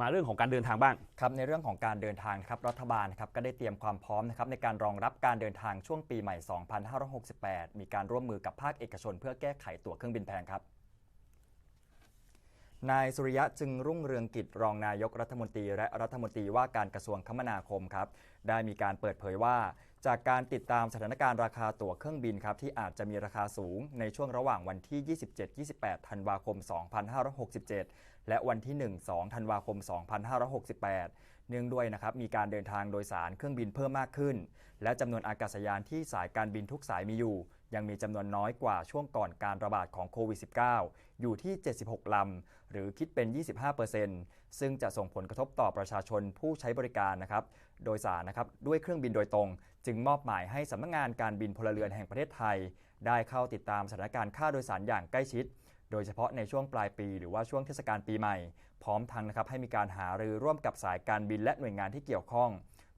มาเรื่องของการเดินทางบ้าง ครับในเรื่องของการเดินทางครับรัฐบาลครับก็ได้เตรียมความพร้อมนะครับในการรองรับการเดินทางช่วงปีใหม่ 2568 มีการร่วมมือกับภาคเอกชน เพื่อแก้ไขตั๋วเครื่องบินแพงครับนายสุริยะจึงรุ่งเรืองกิจรองนายกรัฐมนตรี และรัฐมนตรีว่าการกระทรวงคมนาคมครับได้มีการเปิดเผยว่า จากการติดตามสถานการณ์ราคาตั๋วเครื่องบินครับที่อาจจะมีราคาสูงในช่วงระหว่างวันที่ 27-28 ธันวาคม 2567 และวันที่ 1-2 ธันวาคม 2568 เนื่องด้วยนะครับมีการเดินทางโดยสารเครื่องบินเพิ่มมากขึ้น และจำนวนอากาศยานที่สายการบินทุกสายมีอยู่ ยังมีจำนวนน้อยกว่าช่วงก่อนการระบาดของโควิด -19 อยู่ที่ 76 ลำ หรือคิดเป็น 25%ซึ่งจะส่งผลกระทบต่อประชาชนผู้ใช้บริการนะครับโดยสารนะครับด้วยเครื่องบินโดยตรง จึงมอบหมายให้สำนักงานการบินพลเรือนแห่งประเทศไทย ได้เข้าติดตามสถานการณ์ค่าโดยสารอย่างใกล้ชิดโดยเฉพาะในช่วงปลายปีหรือว่าช่วงเทศกาลปีใหม่ พร้อมทั้งนะครับให้มีการหารือร่วมกับสายการบินและหน่วยงานที่เกี่ยวข้อง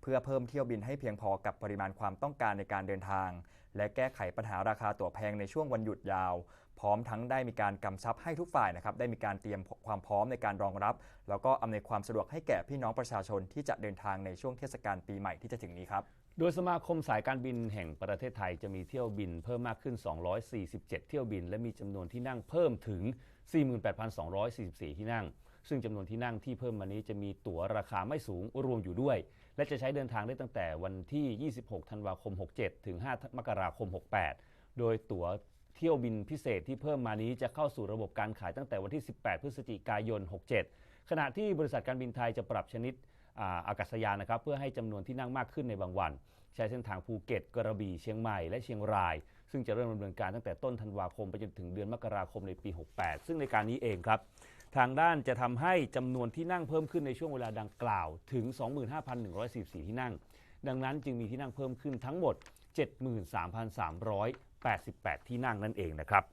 เพื่อเพิ่มเที่ยวบินให้เพียงพอกับปริมาณความต้องการในการเดินทาง และแก้ไขปัญหาราคาตั๋วแพงในช่วงวันหยุดยาว พร้อมทั้งได้มีการกำชับให้ทุกฝ่ายนะครับได้มีการเตรียมความพร้อมในการรองรับ แล้วก็อำนวยความสะดวกให้แก่พี่น้องประชาชนที่จะเดินทางในช่วงเทศกาลปีใหม่ที่จะถึงนี้ครับโดยสมาคมสายการบินแห่งประเทศไทยจะมีเที่ยวบินเพิ่มมากขึ้น 247 เที่ยวบิน และมีจำนวนที่นั่งเพิ่มถึง 48,244 ที่นั่ง ซึ่งจำนวนที่นั่งที่เพิ่มมานี้จะมีตั๋วราคาไม่สูงรวมอยู่ด้วย และจะใช้เดินทางได้ตั้งแต่วันที่ 26 ธันวาคม 67 ถึง 5 มกราคม 68 โดยตั๋วเที่ยวบินพิเศษที่เพิ่มมานี้จะเข้าสู่ระบบการขายตั้งแต่วันที่ 18 พฤศจิกายน 67 ขณะที่บริษัทการบินไทยจะปรับชนิดอาอากาศยานนะครับเพื่อให้จำนวนที่นั่งมากขึ้นในบางวัน ใช้เส้นทางภูเก็ตกระบี่เชียงใหม่และเชียงราย ซึ่งจะเริ่มดำเนินการตั้งแต่ต้นธันวาคมไปจนถึงเดือนมกราคมในปี 68 ซึ่งในการนี้เองครับ ทางด้านจะทำให้จำนวนที่นั่งเพิ่มขึ้นในช่วงเวลาดังกล่าวถึง 25,144 ที่นั่ง ดังนั้นจึงมีที่นั่งเพิ่มขึ้นทั้งหมด 73,388 ที่นั่งนั่นเองนะครับ